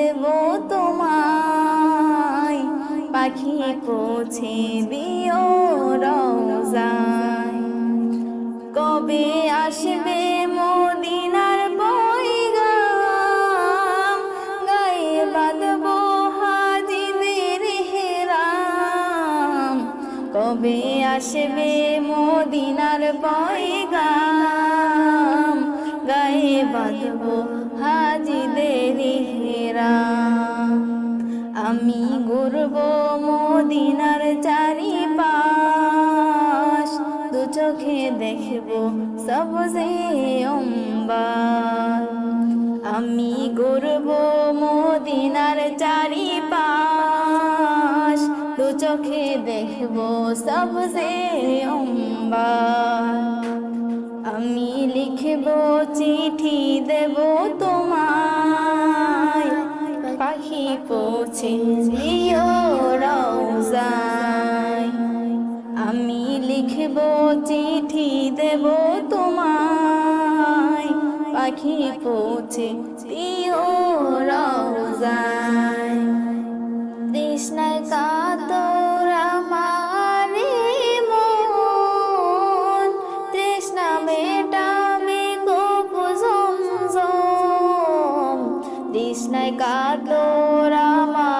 দেব তোমায়। পাখি পৌঁছে দিও রোজায় কবে আসবে মদিনার বইগাম গায়ে বাঁধব হাজিদের হেরাম। কবে আসবে মদিনার বইগাম গায়ে বাঁধব ঘুরব মদিনার চারিপাশ। দু চোখে দেখব সবজে অম্বার আমি ঘুরব মদিনার চারিপাশ। দু চোখে দেখব সবজে অম্বার আমি লিখব চিঠি দেব তোমায়। পাখি পৌঁছে দিও আমি লিখব চিঠি দেব তোমায়। পাখি পৌঁছে দিও রওজায়। তৃষ্ণায় কাতর আমারে মন। তৃষ্ণা মেটাবে গোপ জমজম তৃষ্ণায় কাতর আমারে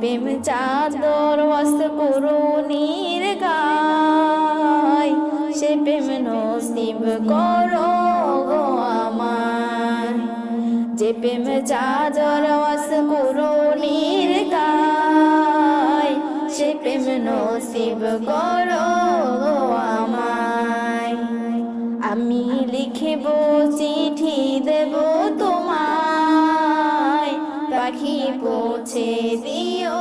প্রেম চাদর ওয়াস্ত করুণীর গায়। সে প্রেম নসিব করো গো আমার। যে প্রেম চাদর ওয়াস্ত করুণীর গায়, সে প্রেম নসিব করো পৌঁছে দিও।